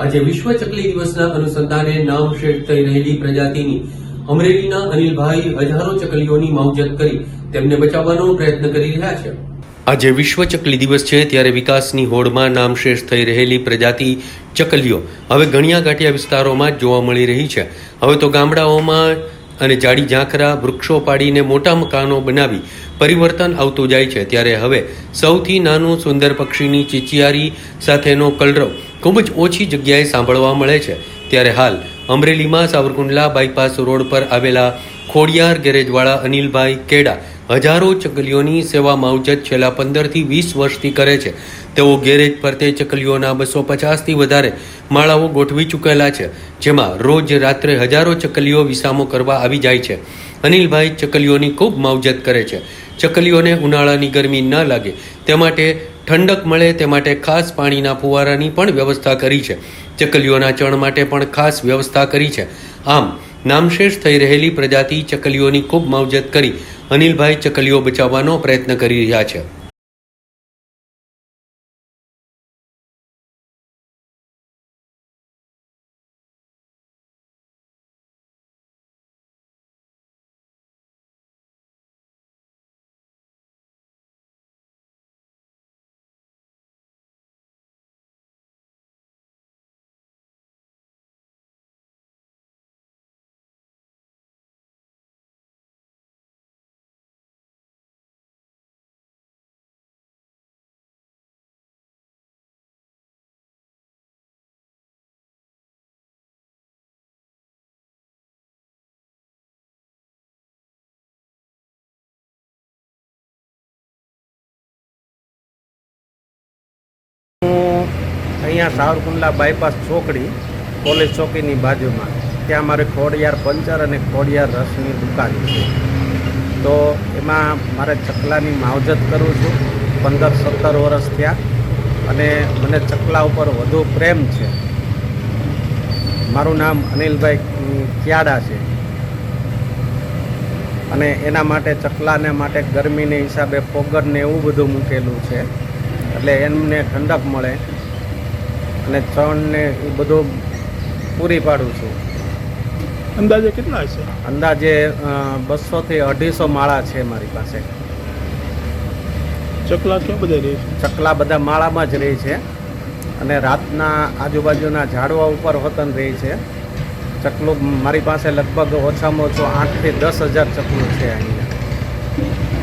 આજે વિશ્વ ચકલી દિવસના અનુસંધાને નામ શ્રેષ્ઠ થઈ રહેલી પ્રજાતિની અમરેલીના અનિલભાઈ હજારો ચકલીઓની માવજત કરી તેમને બચાવવાનો પ્રયત્ન કરી રહ્યા છે. આજે વિશ્વ ચકલી દિવસ છે ત્યારે વિકાસની હોડમાં નામશેષ થઈ રહેલી પ્રજાતિ ચકલીઓ હવે ગણ્યા ગાંઠિયા વિસ્તારોમાં જોવા મળી રહી છે. હવે તો ગામડાઓમાં અને જાડી ઝાંખરા, વૃક્ષો પાડીને મોટા મકાનો બનાવી પરિવર્તન આવતું જાય છે. ત્યારે હવે સૌથી નાનું સુંદર પક્ષીની ચીચિયારી સાથેનો કલરવ ખૂબ જ ઓછી જગ્યાએ સાંભળવા મળે છે. ત્યારે હાલ અમરેલીમાં સાવરકુંડલા બાયપાસ રોડ પર આવેલા ખોડિયાર ગેરેજવાળા અનિલભાઈ કેડા હજારો ચકલીઓની સેવા માવજત છેલ્લા પંદરથી વીસ વર્ષથી કરે છે. તેઓ ગેરેજ ફરતે ચકલીઓના બસો પચાસથી વધારે માળાઓ ગોઠવી ચૂકેલા છે, જેમાં રોજ રાત્રે હજારો ચકલીઓ વિસામો કરવા આવી જાય છે. અનિલભાઈ ચકલીઓની ખૂબ માવજત કરે છે. ચકલીઓને ઉનાળાની ગરમી ન લાગે, તે માટે ઠંડક મળે તે માટે ખાસ પાણીના ફુવારાની પણ વ્યવસ્થા કરી છે. ચકલીઓના ચણ માટે પણ ખાસ વ્યવસ્થા કરી છે. આમ, નામશેષ થઈ રહેલી પ્રજાતિ ચકલીઓની ખૂબ માવજત કરી અનિલભાઈ ચકલીઓ બચાવવાનો પ્રયત્ન કરી રહ્યા છે. અહીંયા સાવરકુંડલા બાયપાસ ચોકડી કોલેજ ચોકીની બાજુમાં. ત્યાં મારે ખોડિયાર પંચર અને ખોડિયાર રસની દુકાન છે. તો એમાં મારે ચકલાની માવજત કરું છું. પંદર સત્તર વર્ષ થયા અને મને ચકલા ઉપર વધુ પ્રેમ છે. મારું નામ અનિલભાઈ ક્યાડા છે. અને એના માટે ચકલાને માટે ગરમીને હિસાબે પોગરને એવું બધું મૂકેલું છે. એટલે એમને ઠંડક મળે. અને ત્રણને એ બધું પૂરી પાડું છું. અંદાજે કેટલા હશે? અંદાજે બસોથી અઢીસો માળા છે મારી પાસે. ચકલા ક્યાં બધા રહે છે? ચકલા બધા માળામાં જ રહે છે. અને રાતના આજુબાજુના ઝાડવા ઉપર વતન રહે છે. ચકલું મારી પાસે લગભગ ઓછામાં ઓછું આઠથી દસ હજાર ચકલું છે અહીંયા.